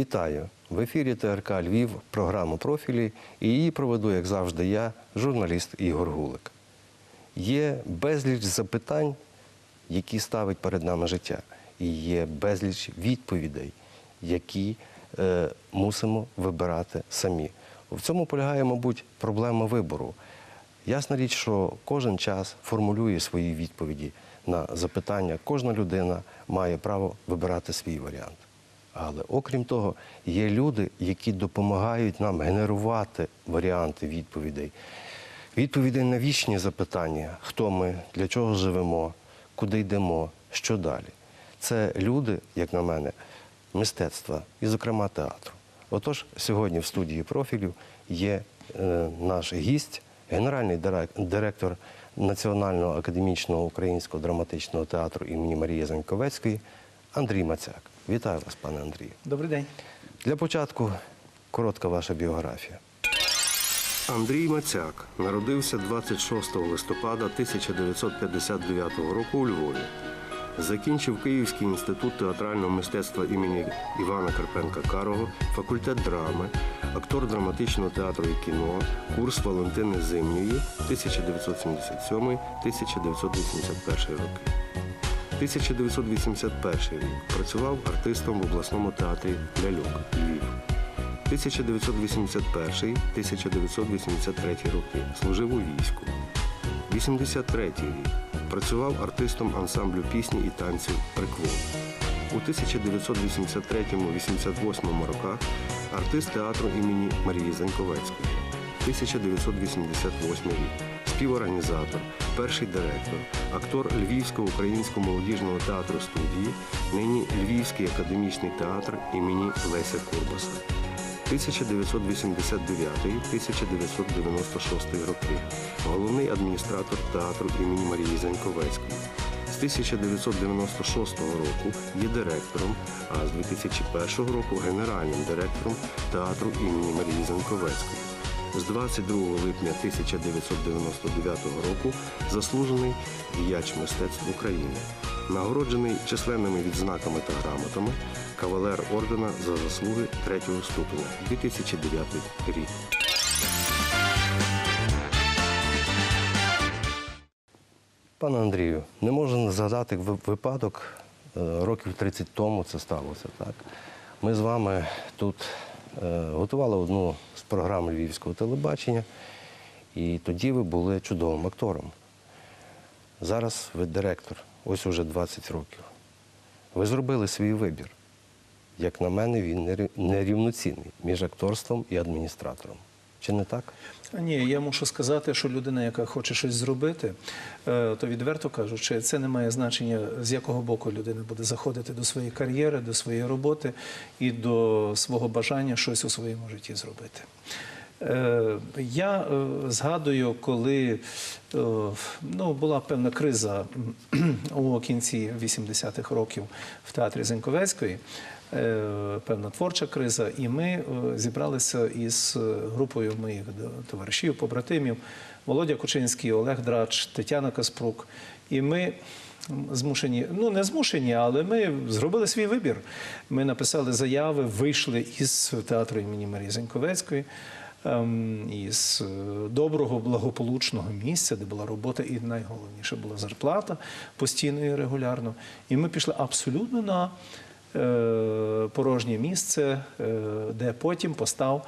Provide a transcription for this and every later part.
Вітаю! В ефірі ТРК Львів, програма профілі, і її проведу, як завжди, я, журналіст Ігор Гулик. Є безліч запитань, які ставить перед нами життя, і є безліч відповідей, які е, мусимо вибирати самі. В цьому полягає, мабуть, проблема вибору. Ясна річ, що кожен час формулює свої відповіді на запитання. Кожна людина має право вибирати свій варіант. Але окрім того, є люди, які допомагають нам генерувати варіанти відповідей. Відповідей на вічні запитання: хто ми, для чого живемо, куди йдемо, що далі. Це люди, як на мене, мистецтва і, зокрема, театру. Отож, сьогодні в студії профілю є е, наш гість, генеральний директор Національного академічного українського драматичного театру імені Марії Заньковецької Андрій Мацяк. Вітаю вас, пане Андрію. Добрий день. Для початку коротка ваша біографія. Андрій Мацяк народився 26 листопада 1959 року у Львові. Закінчив Київський інститут театрального мистецтва імені Івана Карпенка Карого, факультет драми, актор драматичного театру і кіно, курс Валентини Зимньої 1977-1981 роки. 1981 рік працював артистом в обласному театрі Ляльок Львів. 1981-1983 роки служив у війську. 83 рік працював артистом ансамблю пісні і танців Приквол. У 1983-88 роках артист театру імені Марії Заньковецької. 1988 рік співорганізатор, перший директор, актор Львівського українського молодіжного театру студії, нині Львівський академічний театр імені Леся Курбаса. 1999-1996 роки. Головний адміністратор театру імені Марії Заньковецької. З 1996 року є директором, а з 2001 року генеральним директором театру імені Марії Заньковецької. З 22 липня 1999 року заслужений діяч мистецтв України, нагороджений численними відзнаками та грамотами, кавалер ордена за заслуги третього ступеня 2009 рік. Пане Андрію, не можу не згадати випадок е, років 30 тому це сталося. Так? Ми з вами тут е, готували одну програм львівського телебачення, і тоді ви були чудовим актором. Зараз ви директор, ось уже 20 років. Ви зробили свій вибір. Як на мене, він нерівноцінний між акторством і адміністратором. Чи не так? Ні, я мушу сказати, що людина, яка хоче щось зробити, е, то відверто кажучи, це не має значення, з якого боку людина буде заходити до своєї кар'єри, до своєї роботи і до свого бажання щось у своєму житті зробити. Е, Я е, згадую, коли ну, була певна криза у кінці 80-х років в театрі Зеньковецької, певна творча криза, і ми е, зібралися із е, групою моїх товаришів, побратимів Володя Кучинський, Олег Драч, Тетяна Каспрук. І ми змушені, ну не змушені, але ми зробили свій вибір. Ми написали заяви, вийшли із театру імені Марії Зеньковецької. ем, Із е, доброго, благополучного місця, де була робота, і найголовніше була зарплата постійно і регулярно. І ми пішли абсолютно на е, порожнє місце, е, де потім постав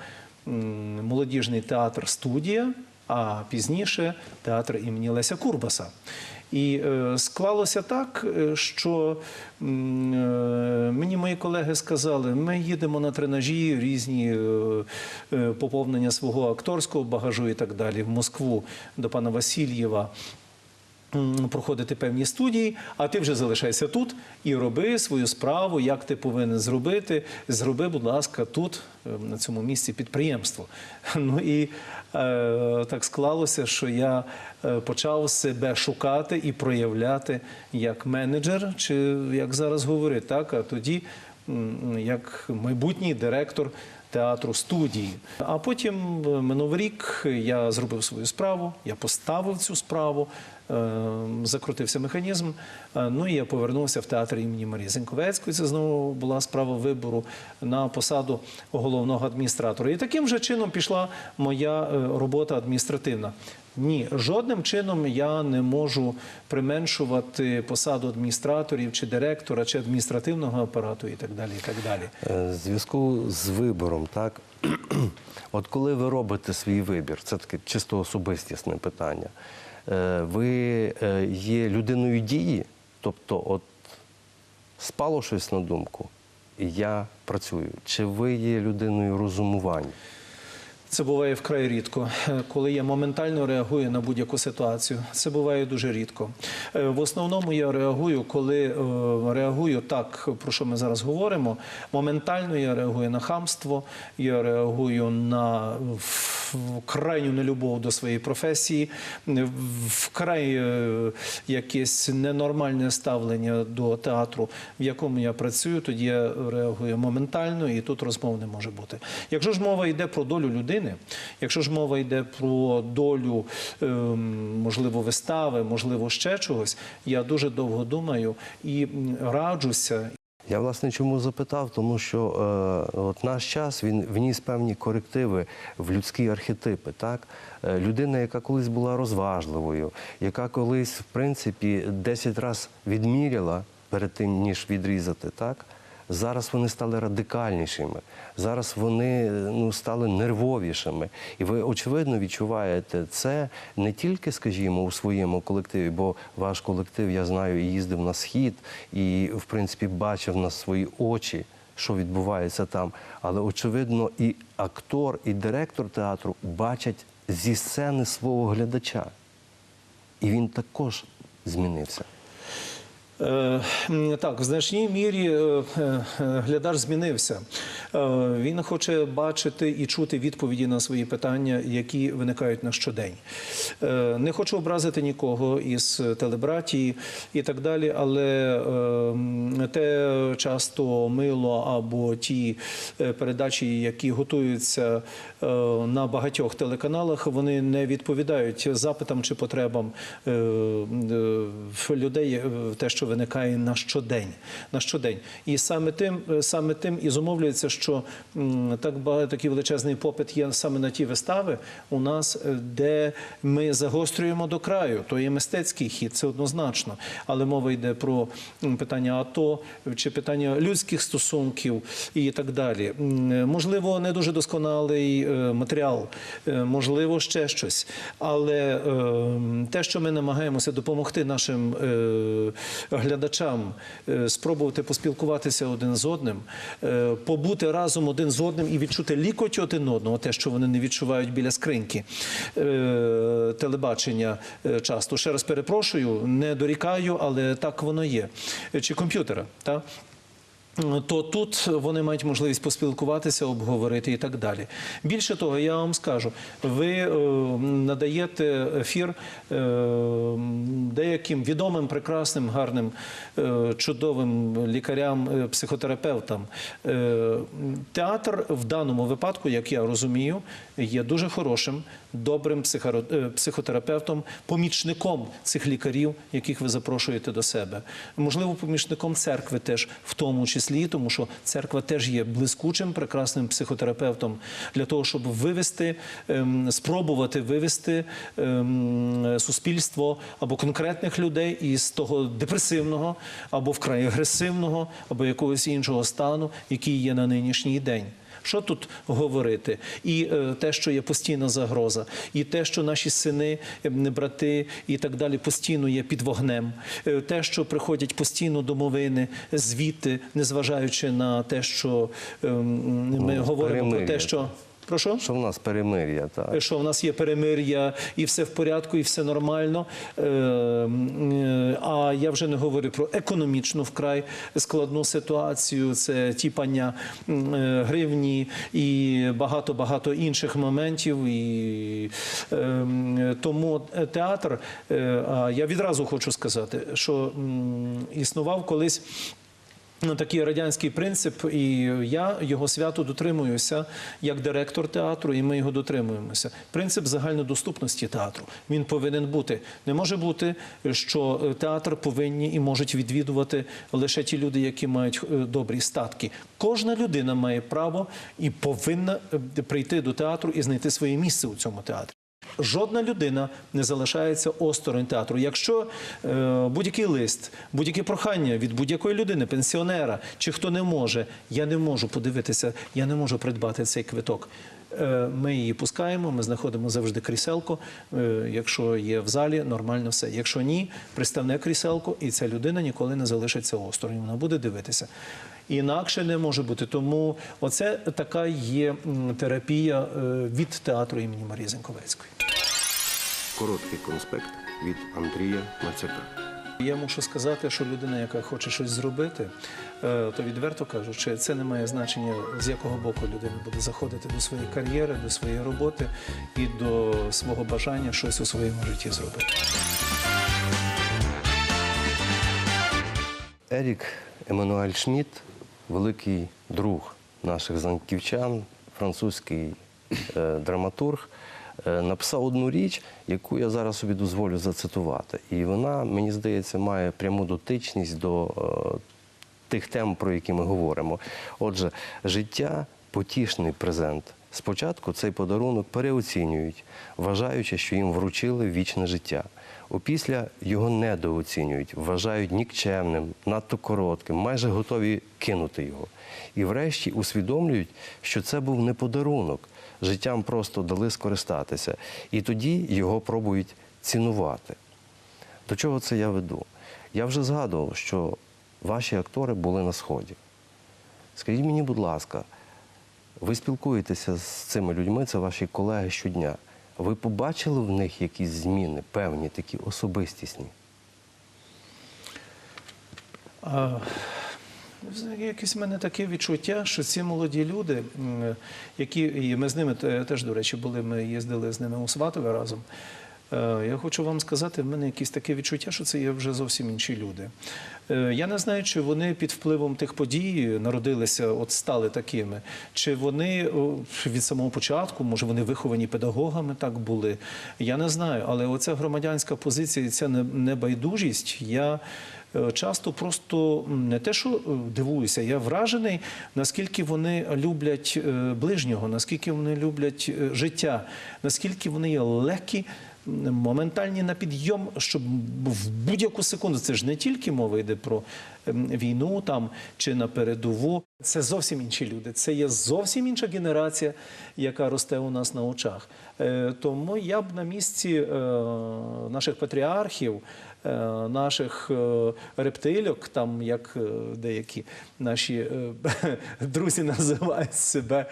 молодіжний театр студія, а пізніше театр імені Леся Курбаса. І е, склалося так, е, що е, мені мої колеги сказали, ми їдемо на тренажі, різні е, е, поповнення свого акторського багажу і так далі в Москву до пана Васильєва проходити певні студії, а ти вже залишайся тут і роби свою справу, як ти повинен зробити. Зроби, будь ласка, тут, е, на цьому місці, підприємство. Ну і е, так склалося, що я е, почав себе шукати і проявляти як менеджер, чи як зараз говорять, так, а тоді як майбутній директор театру студії. А потім е, минув рік я зробив свою справу, я поставив цю справу, закрутився механізм. Е, Ну і я повернувся в театр імені Марії Зеньковецької. Це знову була справа вибору на посаду головного адміністратора. І таким же чином пішла моя е, робота адміністративна. Ні, жодним чином я не можу применшувати посаду адміністраторів чи директора, чи адміністративного апарату і так далі. І так далі. Е, зв'язку з вибором, так от коли ви робите свій вибір, це таке чисто особистісне питання. Е, Ви е, є людиною дії, тобто, от спало щось на думку, і я працюю. Чи ви є людиною розумування? Це буває вкрай рідко, Е, коли я моментально реагую на будь-яку ситуацію. Це буває дуже рідко. Е, В основному я реагую, коли е, реагую так, про що ми зараз говоримо. Моментально я реагую на хамство, я реагую на крайню нелюбов до своєї професії, вкрай якесь ненормальне ставлення до театру, в якому я працюю, тоді я реагую моментально, і тут розмов не може бути. Якщо ж мова йде про долю людини, якщо ж мова йде про долю, ем, можливо, вистави, можливо, ще чогось, я дуже довго думаю і раджуся. Я власне чому запитав, тому що е, от наш час він вніс певні корективи в людські архетипи. Так, Е, людина, яка колись була розважливою, яка колись, в принципі, 10 разів відміряла перед тим, ніж відрізати, так. Зараз вони стали радикальнішими. Зараз вони ну, стали нервовішими. І ви очевидно відчуваєте це не тільки, скажімо, у своєму колективі, бо ваш колектив, я знаю, і їздив на схід і, в принципі, бачив на свої очі, що відбувається там. Але очевидно, і актор, і директор театру бачать зі сцени свого глядача. І він також змінився. Е, Так, в значній мірі е, е, глядач змінився. Він хоче бачити і чути відповіді на свої питання, які виникають на щодень. Не хочу образити нікого із телебратії і так далі, але те часто мило або ті передачі, які готуються на багатьох телеканалах, вони не відповідають запитам чи потребам людей, те, що виникає на щодень. На щодень. І саме тим, е, саме тим і зумовлюється, що так багато такий величезний попит є саме на ті вистави у нас, е, де ми загострюємо до краю. То є мистецький хід, це однозначно. Але мова йде про питання АТО чи питання людських стосунків і так далі. Е, Можливо, не дуже досконалий матеріал, можливо, ще щось. Але е, те, що ми намагаємося допомогти нашим глядачам е, спробувати поспілкуватися один з одним, е, побути разом один з одним і відчути лікоть один одного, те, що вони не відчувають біля скриньки е, телебачення часто. Ще раз перепрошую, не дорікаю, але так воно є. Чи комп'ютера, так? То тут вони мають можливість поспілкуватися, обговорити і так далі. Більше того, я вам скажу, ви е, надаєте ефір е, деяким відомим, прекрасним, гарним, е, чудовим лікарям, е, психотерапевтам. Е, театр в даному випадку, як я розумію, є дуже хорошим, добрим психоро- е, психотерапевтом, помічником цих лікарів, яких ви запрошуєте до себе. Можливо, помічником церкви теж в тому числі, тому що церква теж є блискучим, прекрасним психотерапевтом для того, щоб вивести, ем, спробувати вивести ем, суспільство або конкретних людей із того депресивного, або вкрай агресивного, або якогось іншого стану, який є на нинішній день. Що тут говорити? І е, те, що є постійна загроза, і те, що наші сини, е, брати і так далі постійно є під вогнем, Е, те, що приходять постійно домовини звіти, незважаючи на те, що е, ми Ну, говоримо про те, що. Прошу? Що в нас перемир'я? Так? що в нас є перемир'я і все в порядку, і все нормально. Е, м, А я вже не говорю про економічну вкрай складну ситуацію. Це тіпання е, гривні і багато багато інших моментів. І е, тому театр, е, я відразу хочу сказати, що існував колись. Ну, такий радянський принцип, і я його свято дотримуюся як директор театру, і ми його дотримуємося. Принцип загальнодоступності театру. Він повинен бути. Не може бути, що е, театр повинні і можуть відвідувати лише ті люди, які мають е, добрі статки. Кожна людина має право і повинна е, прийти до театру і знайти своє місце у цьому театрі. Жодна людина не залишається осторонь театру. Якщо е, будь-який лист, будь-яке прохання від будь-якої людини, пенсіонера чи хто не може, я не можу подивитися, я не можу придбати цей квиток. Е, Ми її пускаємо, ми знаходимо завжди кріселко. Е, Якщо є в залі, нормально все. Якщо ні, приставне кріселко, і ця людина ніколи не залишиться осторонь. Вона буде дивитися. Інакше не може бути. Тому оце така є терапія е, від театру імені Марії Зенковецької. Короткий конспект від Андрія Мацяка. Я мушу сказати, що людина, яка хоче щось зробити, е, то відверто кажучи, це не має значення, з якого боку людина буде заходити до своєї кар'єри, до своєї роботи і до свого бажання щось у своєму житті зробити. Ерік Еммануель Шмідт, великий друг наших занківчан, французький е, драматург, е, написав одну річ, яку я зараз собі дозволю зацитувати. І вона, мені здається, має пряму дотичність до е, тих тем, про які ми говоримо. Отже, життя потішний презент. Спочатку цей подарунок переоцінюють, вважаючи, що їм вручили вічне життя. Опісля його недооцінюють, вважають нікчемним, надто коротким, майже готові кинути його. І врешті усвідомлюють, що це був не подарунок, життям просто дали скористатися. І тоді його пробують цінувати. До чого це я веду? Я вже згадував, що ваші актори були на сході. Скажіть мені, будь ласка, ви спілкуєтеся з цими людьми, це ваші колеги щодня. Ви побачили в них якісь зміни, певні, такі особистісні? Якесь в мене таке відчуття, що ці молоді люди, які і ми з ними теж, до речі, були, ми їздили з ними у Сватове разом. Е, Я хочу вам сказати, в мене якесь таке відчуття, що це є вже зовсім інші люди. Е, Я не знаю, чи вони під впливом тих подій народилися, от стали такими, чи вони від самого початку, може, вони виховані педагогами так були. Я не знаю, але оця громадянська позиція, і ця небайдужість, я е, часто просто не те, що дивуюся, я вражений, наскільки вони люблять ближнього, наскільки вони люблять життя, наскільки вони є легкі. Моментальні на підйом, щоб в будь-яку секунду це ж не тільки мова йде про ем, війну там чи на передову. Це зовсім інші люди. Це є зовсім інша генерація, яка росте у нас на очах. Е, Тому я б на місці е, наших патріархів, наших е, рептильок, там як е, деякі наші е, друзі називають себе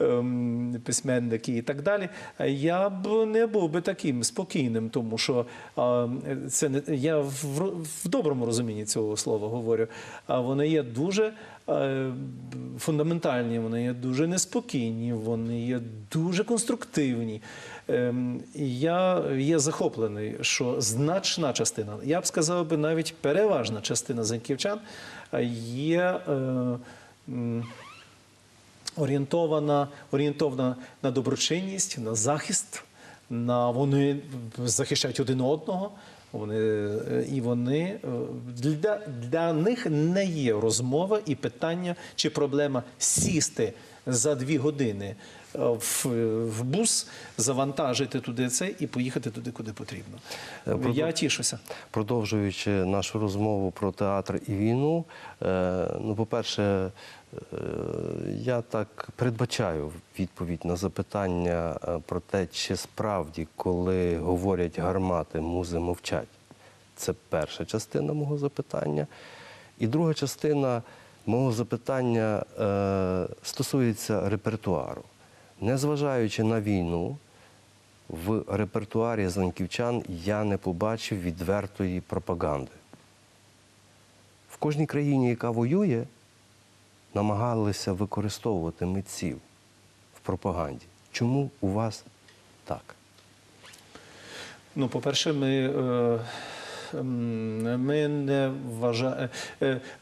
ем, письменники і так далі. е, Я б не був би таким спокійним, тому що це не я в, доброму розумінні цього слова говорю. А вони є дуже е, фундаментальні, вони є дуже неспокійні, вони є дуже конструктивні. Ем, Я є захоплений, що значна частина, я б сказав би навіть переважна частина занківчан е, є. е, орієнтована, орієнтована на доброчинність, на захист, на вони захищають один одного. Вони і вони е, для, для них не є розмова і питання чи проблема сісти за дві години в, в бус, завантажити туди це і поїхати туди, куди потрібно. Е, продов- Я тішуся. Продовжуючи нашу розмову про театр і війну, е, ну, по-перше, е, я так передбачаю відповідь на запитання про те, чи справді, коли говорять гармати, музи мовчать. Це перша частина мого запитання. І друга частина мого запитання е, стосується репертуару. Незважаючи на війну, в репертуарі занківчан я не побачив відвертої пропаганди. В кожній країні, яка воює, намагалися використовувати митців в пропаганді. Чому у вас так? Ну, по-перше, ми е, ми не вважаємо.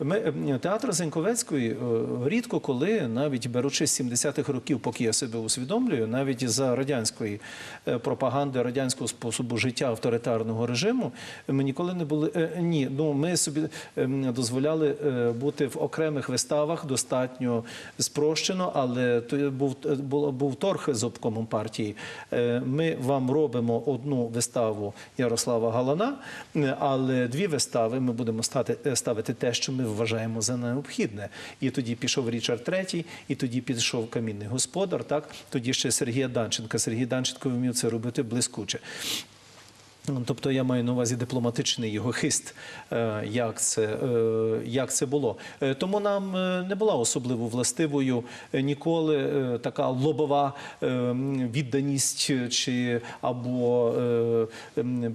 Ми е, театр Зеньковецької е, рідко коли, навіть беручи з 70-х років, поки я себе усвідомлюю, навіть за радянської е, пропаганди, радянського способу життя авторитарного режиму, ми ніколи не були е, ні. Ну ми собі ем, дозволяли е, бути в окремих виставах достатньо спрощено, але то був е, був торг з обкомом партії. Е, Ми вам робимо одну виставу Ярослава Галана, е, але дві вистави ми будемо стати, е, ставити те, що ми вважаємо за необхідне. І тоді пішов Річард III, і тоді пішов камінний господар. Так тоді ще Сергія Данченка. Сергій Данченко вмів це робити блискуче. Ну, Тобто я маю на увазі дипломатичний його хист, е, як це, е, як це було. Е, Тому нам не була особливо властивою ніколи така лобова відданість чи або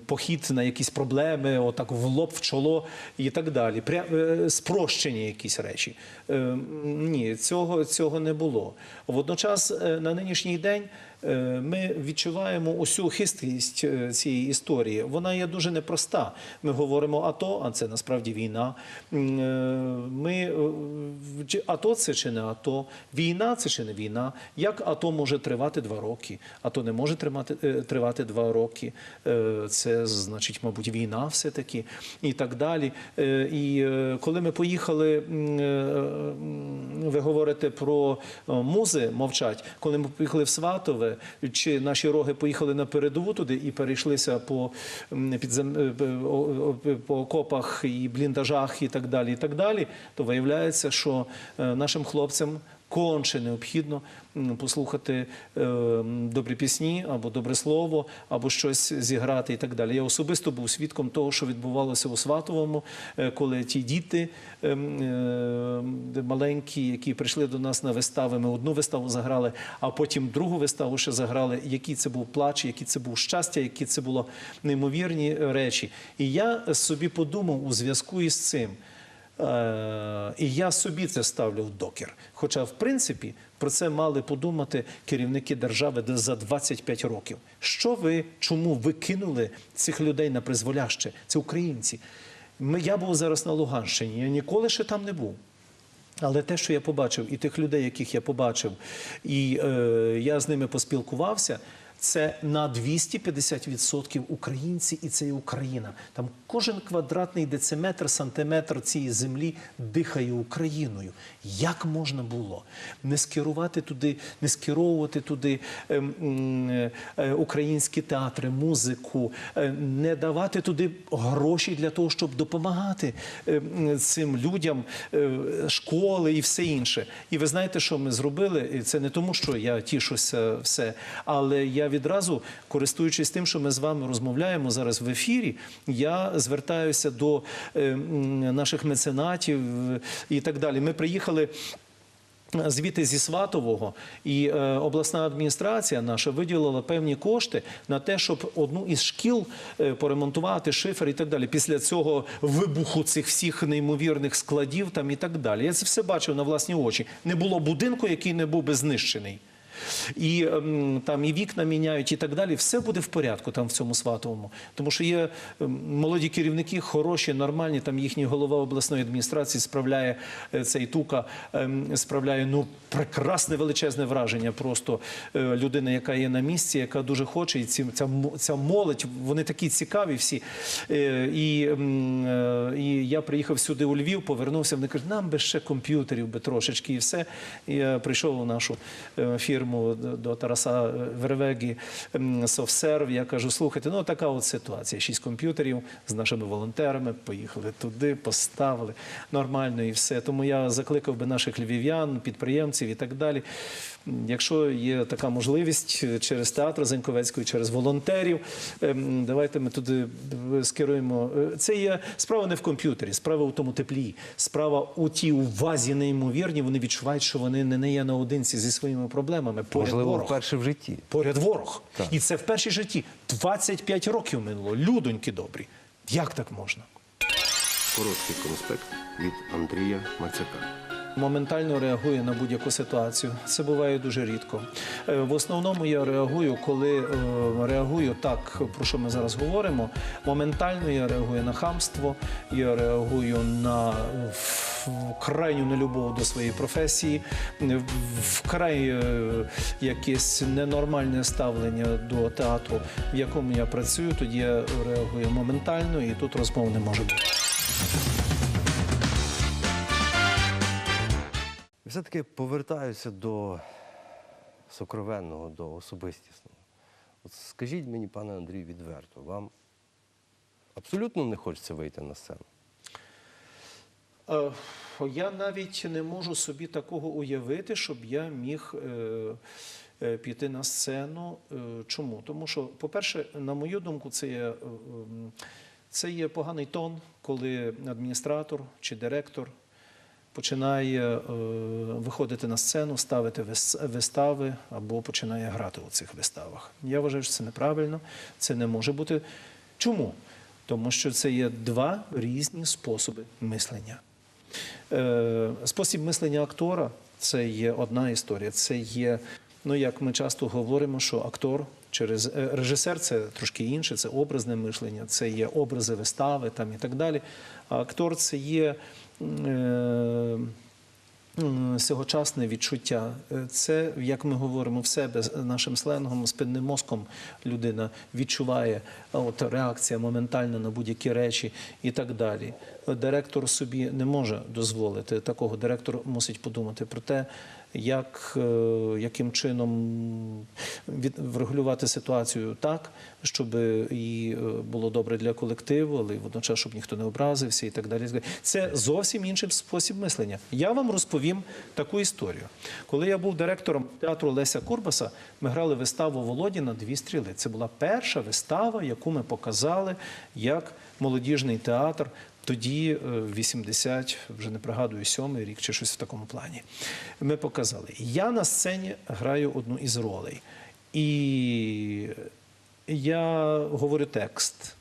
похід на якісь проблеми, отак в лоб, в чоло і так далі. Пря, спрощені якісь речі. Ні, цього, цього не було. Водночас на нинішній день. Ми відчуваємо усю хисткість цієї історії. Вона є дуже непроста. Ми говоримо АТО, а це насправді війна. Е, Ми е, АТО це чи не АТО? Війна це чи не війна? Як АТО може тривати два роки? АТО не може тримати е, тривати два роки. Це значить, мабуть, війна все-таки і так далі. І коли ми поїхали, ви говорите про музи мовчать, коли ми поїхали в Сватове, чи наші роги поїхали на передову туди і перейшлися по м, підзем... е, по окопах і бліндажах і так далі, і так далі, то виявляється, що е, нашим хлопцям конче необхідно послухати е, добрі пісні або добре слово, або щось зіграти і так далі. Я особисто був свідком того, що відбувалося у Сватовому, е, коли ті діти е, маленькі, які прийшли до нас на вистави, ми одну виставу заграли, а потім другу виставу ще заграли. Який це був плач, який це був щастя, які це було неймовірні речі. І я собі подумав у зв'язку із цим. Е, І я собі це ставлю в докір. Хоча, в принципі, про це мали подумати керівники держави за 25 років. Що ви, чому ви кинули цих людей на призволяще? Це українці. Я був зараз на Луганщині, я ніколи ще там не був. Але те, що я побачив, і тих людей, яких я побачив, і е, я з ними поспілкувався, це на 250% українці, і це і Україна. Там кожен квадратний дециметр, сантиметр цієї землі дихає Україною. Як можна було не скерувати туди, не скеровувати туди ем, е, українські театри, музику, е, не давати туди гроші для того, щоб допомагати ем, цим людям, е, школи і все інше. І ви знаєте, що ми зробили? Це не тому, що я тішуся все, але я відразу, користуючись тим, що ми з вами розмовляємо зараз в ефірі, я звертаюся до е, наших меценатів е, і так далі. Ми приїхали. Звідти зі Сватового і е, обласна адміністрація наша виділила певні кошти на те, щоб одну із шкіл е, поремонтувати шифер і так далі. Після цього вибуху цих всіх неймовірних складів там і так далі. Я це все бачив на власні очі. Не було будинку, який не був би знищений. І ем, там і вікна міняють, і так далі. Все буде в порядку там в цьому сватовому. Тому що є ем, молоді керівники, хороші, нормальні. Там їхній голова обласної адміністрації справляє е, цей тука, ем, справляє ну прекрасне величезне враження. Просто е, людина, яка є на місці, яка дуже хоче, і ці ця, ця молодь, вони такі цікаві всі. Е, І, і я приїхав сюди у Львів, повернувся. Вони кажуть, нам би ще комп'ютерів би трошечки, і все. І я прийшов у нашу е, фірму до- до Тараса е, Вервегі Софсерв. Я кажу, слухайте, ну така от ситуація. Шість комп'ютерів з нашими волонтерами. Поїхали туди, поставили нормально і все. Тому я закликав би наших львів'ян, підприємців і так далі. Якщо є така можливість е, через театр Заньковецької, через волонтерів, ем, давайте ми туди е, скеруємо. Е, Це є справа не в комп'ютері, справа у тому теплі, справа у тій увазі неймовірні. Вони відчувають, що вони не є наодинці зі своїми проблемами. Поряд Можливо, ворог. вперше в житті. Поряд ворог. Так. І це в першій житті. 25 років минуло. Людоньки добрі. Як так можна? Короткий конспект від Андрія Мацяка. Моментально реагую на будь-яку ситуацію. Це буває дуже рідко. Е, В основному я реагую, коли е, реагую так, про що ми зараз говоримо. Моментально я реагую на хамство, я реагую на крайню нелюбов до своєї професії, вкрай е, якесь ненормальне ставлення до театру, в якому я працюю. Тоді я реагую моментально, і тут розмов не може бути. Все-таки повертаюся до сокровенного, до особистісного. От скажіть мені, пане Андрію, відверто, вам абсолютно не хочеться вийти на сцену? Е, Я навіть не можу собі такого уявити, щоб я міг е, е, піти на сцену. Чому? Тому що, по-перше, на мою думку, це є, це є поганий тон, коли адміністратор чи директор починає е, виходити на сцену, ставити вистави або починає грати у цих виставах. Я вважаю, що це неправильно, це не може бути. Чому? Тому що це є два різні способи мислення. Е, Спосіб мислення актора це є одна історія. Це є, ну як ми часто говоримо, що актор через е, режисер це трошки інше, це образне мишлення, це є образи вистави там і так далі. А актор це є. Е, м, Сьогочасне відчуття. Е, Це, як ми говоримо в себе нашим сленгом, спинним мозком людина відчуває от реакція моментальна на будь-які речі і так далі. Директор собі не може дозволити такого. Директор мусить подумати про те, як, е, яким чином від, врегулювати ситуацію так, щоб і е, було добре для колективу, але водночас, щоб ніхто не образився і так далі. Це зовсім інший спосіб мислення. Я вам розповім таку історію. Коли я був директором театру Леся Курбаса, ми грали виставу Володіна Дві стріли. Це була перша вистава, яку ми показали як молодіжний театр. Тоді, е, 80, вже не пригадую, сьомий рік чи щось в такому плані. Ми показали. Я на сцені граю одну із ролей. І я говорю текст.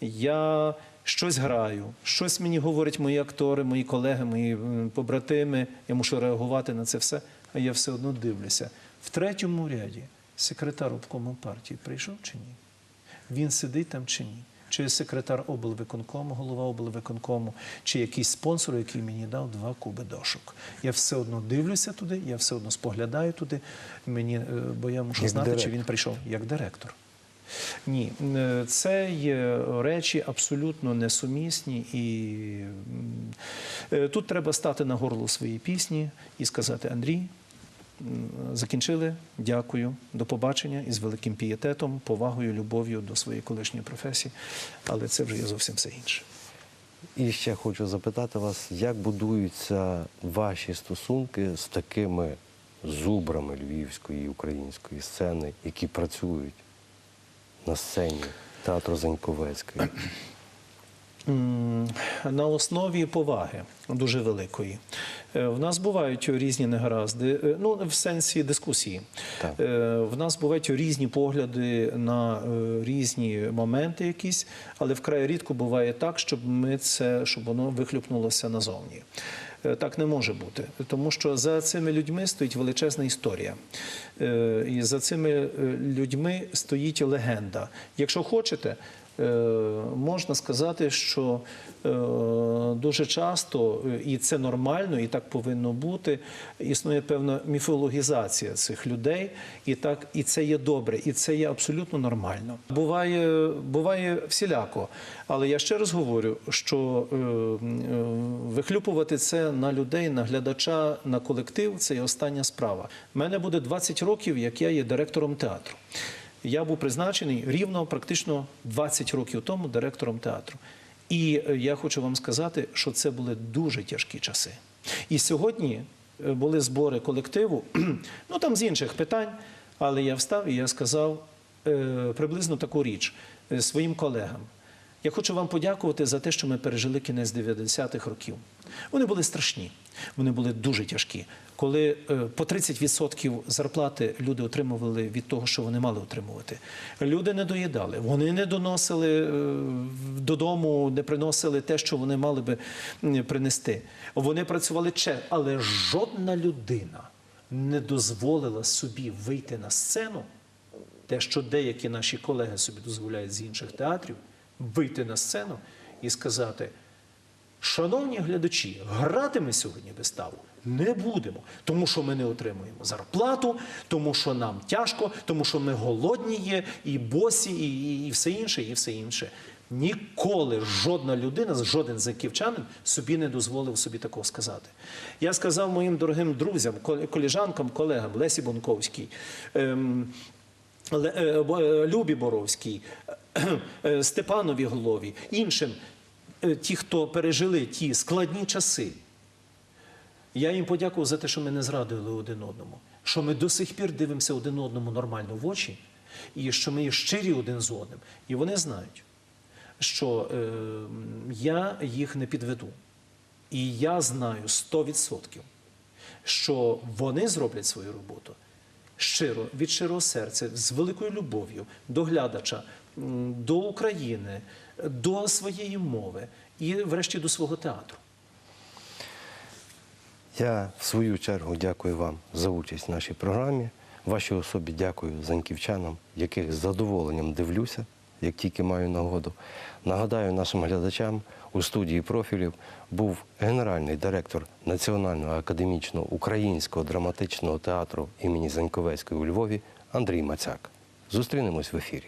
Я щось граю, щось мені говорять мої актори, мої колеги, мої побратими. Я мушу реагувати на це все, а я все одно дивлюся. В третьому ряді секретар обкому партії прийшов чи ні? Він сидить там чи ні? Чи секретар облвиконкому, голова облвиконкому, чи якийсь спонсор, який мені дав два куби дошок. Я все одно дивлюся туди, я все одно споглядаю туди, мені, е, бо я мушу Як знати, чи він прийшов як директор. Ні, е, це є речі абсолютно несумісні, і е, тут треба стати на горло своєї пісні і сказати: Андрій, закінчили, дякую, до побачення із великим пієтетом, повагою, любов'ю до своєї колишньої професії, але це вже є зовсім все інше. І ще хочу запитати вас, як будуються ваші стосунки з такими зубрами львівської і української сцени, які працюють на сцені театру Заньковецької? На основі поваги дуже великої. Е, В нас бувають різні негаразди, е, ну в сенсі дискусії. Так. Е, В нас бувають різні погляди на різні моменти якісь, але вкрай рідко буває так, щоб ми це, щоб воно вихлюпнулося назовні. Так не може бути, тому що за цими людьми стоїть величезна історія. І за цими людьми стоїть легенда. Якщо хочете, можна сказати, що е, дуже часто, е, і це нормально, і так повинно бути, існує певна міфологізація цих людей, і так, і це є добре, і це є абсолютно нормально. Буває, буває всіляко. Але я ще раз говорю, що е, е, вихлюпувати це на людей, на глядача, на колектив це є остання справа. У мене буде 20 років, як я є директором театру. Я був призначений рівно практично 20 років тому директором театру. І е, я хочу вам сказати, що це були дуже тяжкі часи. І сьогодні е, були збори колективу, ну там з інших питань, але я встав і я сказав е, приблизно таку річ своїм колегам. Я хочу вам подякувати за те, що ми пережили кінець 90-х років. Вони були страшні, вони були дуже тяжкі. коли е, по 30% зарплати люди отримували від того, що вони мали отримувати. Люди не доїдали, вони не доносили е, додому, не приносили те, що вони мали би принести. Вони працювали че, але жодна людина не дозволила собі вийти на сцену, те, що деякі наші колеги собі дозволяють з інших театрів, вийти на сцену і сказати. Шановні глядачі, грати ми сьогодні виставу не будемо, тому що ми не отримуємо зарплату, тому що нам тяжко, тому що ми голодні є, і босі, і, і, і все інше, і все інше. Ніколи жодна людина, жоден заківчанин собі не дозволив собі такого сказати. Я сказав моїм дорогим друзям, кол- коліжанкам, колегам Лесі Бонковській. Ем, Любі Боровській, е, Степанові Голові, іншим, е, ті, хто пережили ті складні часи. Я їм подякував за те, що ми не зрадили один одному, що ми до сих пір дивимося один одному нормально в очі, і що ми є щирі один з одним. І вони знають, що е, я їх не підведу. І я знаю 100%, що вони зроблять свою роботу щиро, від щирого серця, з великою любов'ю до глядача, до України, до своєї мови і, врешті, до свого театру. Я в свою чергу дякую вам за участь в нашій програмі. Вашій особі дякую заньківчанам, яких з задоволенням дивлюся, як тільки маю нагоду. Нагадаю нашим глядачам, у студії профілів був генеральний директор Національного академічного українського драматичного театру імені Заньковецької у Львові Андрій Мацяк. Зустрінемось в ефірі.